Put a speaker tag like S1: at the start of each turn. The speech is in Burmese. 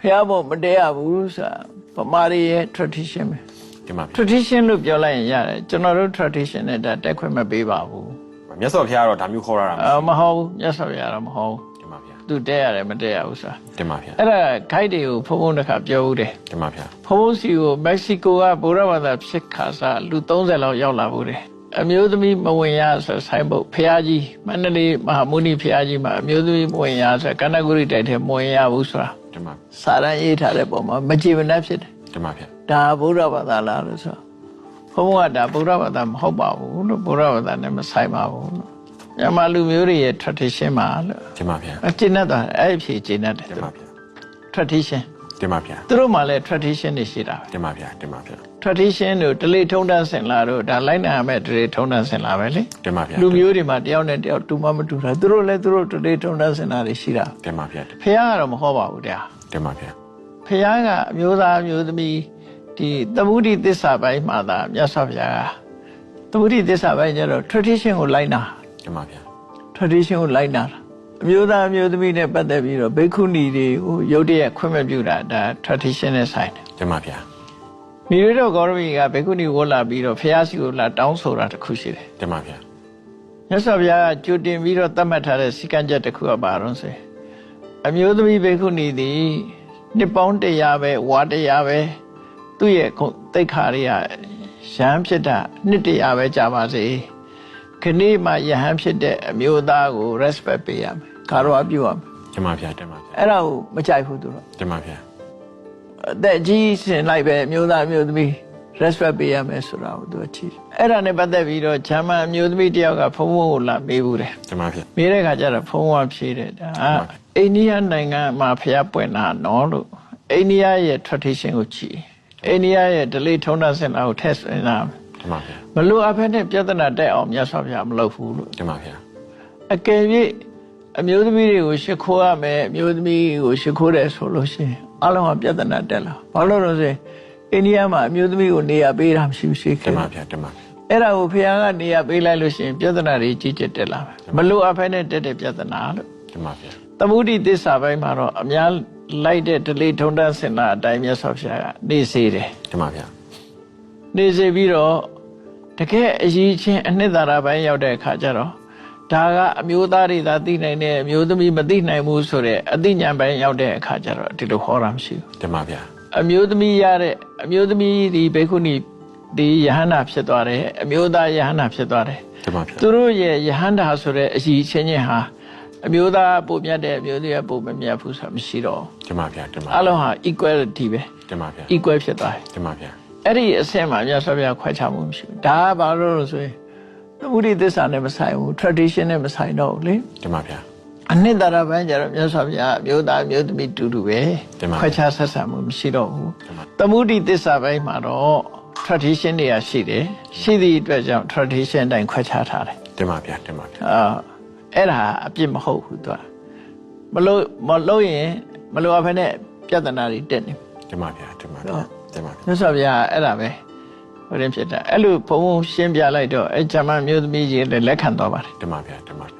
S1: ဖះဖို့မတရားဘူးဆိုတာဗမာတွေရဲ့ tradition ပဲ
S2: တင်ပါဗျာ
S1: tradition လို့ပြောလိုက်ရင်ရတယ်ကျွန်တော်တို့ tradition နဲ့ဒါတက်ခွင့်မပေးပါဘူး
S2: မြတ်စွာဘုရားကတော့ဒါမျိုးခေါ်ရတာ
S1: အမဟုတ်ဘူးမြတ်စွာဘုရားတော့မဟုတ်ဘူး
S2: တင်ပါဗျာ
S1: သူတက်ရတယ်မတက်ရဘူးဆိုတာ
S2: တင်ပါဗျာ
S1: အဲ့ဒါ guide တွေကိုဖုံဖုံတစ်ခါပြောဦးတယ်
S2: တင်ပါဗျာ
S1: ဖုံဖုံစီကိုမက္ကဆီကိုကဗုဒ္ဓဘာသာဖြစ်ခါစားလူ30လောက်ရောက်လာဘူးတယ် အမျိုးသမီးမဝင်ရဆိုဆိုင်ဘုတ်ဖះကြီးမန္တလေးမဟာမုနီဖះကြီးမှာအမျိုးသမီးမဝင်ရဆိုကန္နဂုရိတိုက်ထဲမဝင်ရဘူးဆိုတာ
S2: တင်ပါ
S1: စာရန်ရေးထားတဲ့ပုံမှာမကြည်မနှက်ဖြစ်တယ်
S2: တင်ပါဗျာ
S1: ဒါဗုဒ္ဓဘာသာလားလို့ဆိုဘုံဘုံကဒါဗုဒ္ဓဘာသာမဟုတ်ပါဘူးလို့ဗုဒ္ဓဘာသာနဲ့မဆိုင်ပါဘူးလို့မြန်မာလူမျိုးတွေရဲ့ tradition မှာလို့
S2: တင်ပါဗျာ
S1: အကျင့်နဲ့တော့အဲ့ဒီဖြေကျင့်တဲ့
S2: တင်ပါဗျာ
S1: tradition
S2: တင်ပါဗျာ
S1: သူတို့မှလည်း tradition တွေရှိတာပဲ
S2: တင်ပါဗျာတင်ပါဗျာ
S1: tradition တို့ဒလိထုံးတန်းစင်လာတို့ဒါလိုက်နာရမယ့်ဒလိထုံးတန်းစင်လာပဲလေ
S2: တင်ပါဗျာ
S1: လူမျိုးတွေမှာတယောက်နဲ့တယောက်တူမမတူတာသူတို့လည်းသူတို့ဒလိထုံးတန်းစင်လာတွေရှိတာ
S2: တင်ပါဗျာ
S1: ဖះကတော့မဟုတ်ပါဘူးတရား
S2: တင်ပါဗျာ
S1: ဖះကအမျိုးသားအမျိုးသမီးဒီသမုဒိသစ္စာပိုင်းမှာသာမြတ်စွာဘုရားကသမုဒိသစ္စာပိုင်းကျတော့ tradition ကိုလိုက်နာ
S2: တင်ပါဗျာ
S1: tradition ကိုလိုက်နာတာ အမျိုးသားအမျိုးသမီးနဲ့ပတ်သက်ပြီးတော့ဘိက္ခုနီတွေကိုရုတ်တရက်ခွင့်မပြုတာဒါ tradition နဲ့ဆိုင်တယ်
S2: တင်ပါဗျာ
S1: မိရိတော့ဂေါရမီကဘိက္ခုနီဝတ်လာပြီးတော့ဖះစီကိုလာတောင်းဆိုတာတစ်ခုရှိတယ်
S2: တင်ပါဗျာ
S1: မြတ်စွာဘုရားကကြိုတင်ပြီးတော့သတ်မှတ်ထားတဲ့စီကံချက်တစ်ခုကပါတော့ဆိုရင်အမျိုးသမီးဘိက္ခုနီသည်နှစ်ပေါင်း100ပဲဝါ100ပဲသူ့ရဲ့ဂုဏ်သိက္ခာတွေကရဟန်းဖြစ်တာနှစ်100ပဲကြာပါစေခဏိမှယဟန်ဖြစ်တဲ့အမျိုးသားကို respect ပေးရမယ် ကာရဝပြုရမယ်
S2: တင်ပါဗျာတင်ပါဗျာ
S1: အဲ့ဒါကိုမကြိုက်ဘူးသူတော့
S2: တင်ပါဗျာ
S1: အသက်ကြီးစင်လိုက်ပဲအမျိုးသားအမျိုးသမီး respect ပေးရမယ်ဆိုတာကိုသူကချီးတယ်အဲ့ဒါနဲ့ပတ်သက်ပြီးတော့ဂျာမန်အမျိုးသမီးတယောက်ကဖုန်းဖုန်းကိုလာမေးဘူးတယ်
S2: တင်ပါဗျာ
S1: မေးတဲ့ခါကျတော့ဖုန်းဝဖြေတယ်ဒါအိန္ဒိယနိုင်ငံမှာဖျားပွင့်တာနော်လို့အိန္ဒိယရဲ့ tradition ကိုကြည့်အိန္ဒိယရဲ့ delay ထုံးတာစင်တာကိုထည့်စင်တာ
S2: တင်ပါဗျာ
S1: မလို့အဖက်နဲ့ပြဿနာတက်အောင်မြတ်စွာဘုရားမလုပ်ဘူးလို့
S2: တင်ပါဗျာ
S1: အကယ်၍ အမျိုးသမီးတွေကိုရှ िख ိုးရမယ်အမျိုးသမီးကိုရှ िख ိုးတယ်ဆိုလို့ရှိရင်အလုံးကပြဿနာတက်လာဘာလို့လဲဆိုရင်အိန္ဒိယမှာအမျိုးသမီးကိုနေရာပေးတာမရှိဘူးရှိခ
S2: တင်
S1: င်
S2: ပါဗျာတင်ပါဗျာ
S1: အဲ့ဒါကိုဖခင်ကနေရာပေးလိုက်လို့ရှိရင်ပြဿနာတွေကြီးကျယ်တက်လာမယ်မလို့အဖက်နဲ့တက်တဲ့ပြဿနာလို့
S2: တင်ပါဗျာ
S1: သမုဒိသစ္စာပိုင်းမှာတော့အများလိုက်တဲ့ဒလိထုံတန်းစင်တာအတိုင်းမြတ်စွာဘုရားကနေစေတယ်
S2: တင်ပါဗျာ
S1: နေစေပြီးတော့တကယ်အရေးချင်းအနှစ်သာရပိုင်းရောက်တဲ့အခါကျတော့ ဒါကအမျိုးသားတွေသာသိနိုင်တဲ့အမျိုးသမီးမသိနိုင်ဘူးဆိုတဲ့အသိဉာဏ်ပိုင်းရောက်တဲ့အခါကျတော့ဒီလိုဟောတာမရှိဘူး
S2: တင်ပါဗျာ
S1: အမျိုးသမီးရတဲ့အမျိုးသမီးဒီဘေခုနီဒီယဟန္တာဖြစ်သွားတယ်အမျိုးသားယဟန္တာဖြစ်သွားတယ်
S2: တင်ပါဗျာ
S1: သူတို့ရဲ့ယဟန္တာဆိုတဲ့အရေးချင်းချင်းဟာအမျိုးသားပုံမြတ်တဲ့အမျိုးသမီးကပုံမမြတ်ဘူးဆိုတာမရှိတော့ဘူး
S2: တင်ပါဗျာတင်ပါ
S1: အလုံးဟာ equality ပဲ
S2: တင်ပါဗျာ
S1: equal ဖြစ်သွားတယ်
S2: တင်ပါဗျာ
S1: အဲ့ဒီအဆင့်မှာမြတ်စွာဘုရားခွဲခြားမှုမရှိဘူးဒါကဘာလို့လဲဆိုရင် သမုဒိသစ္စာနဲ့မဆိုင်ဘူး tradition နဲ့မဆိုင်တော့ဘူးလေ
S2: တင်ပါဗျာ
S1: အနှစ်သာရပိုင်းကျတော့မြတ်စွာဘုရားအမျိုးသားအမျိုးသမီးတူတူပဲ
S2: တင်ပါ
S1: ခွဲခြားဆက်ဆံမှုမရှိတော့ဘူး
S2: တင်ပါ
S1: သမုဒိသစ္စာပိုင်းမှာတော့ tradition တွေကရှိတယ်ရှိသည့်အတွက်ကြောင့် tradition တိုင်းခွဲခြားထားတယ်
S2: တင်ပါဗျာတင်ပါဗျာ
S1: အာအဲ့ဒါအပြစ်မဟုတ်ဘူးသူကမလို့မလို့ရင်မလို့အဖက်နဲ့ပြဿနာတွေတက်နေ
S2: တင်ပါဗျာတင်ပါဗျာတင်ပါဗျာ
S1: မြတ်စွာဘုရားအဲ့ဒါပဲ ဟိုရင်ဖြစ်တာအဲ့လိုဘုံဘုံရှင်းပြလိုက်တော့အဲ့ဂျမန်မျိုးသမီးကြီးလည်းလက်ခံသွားပါတယ်
S2: တင်ပါဗျာတင်ပါဗျာ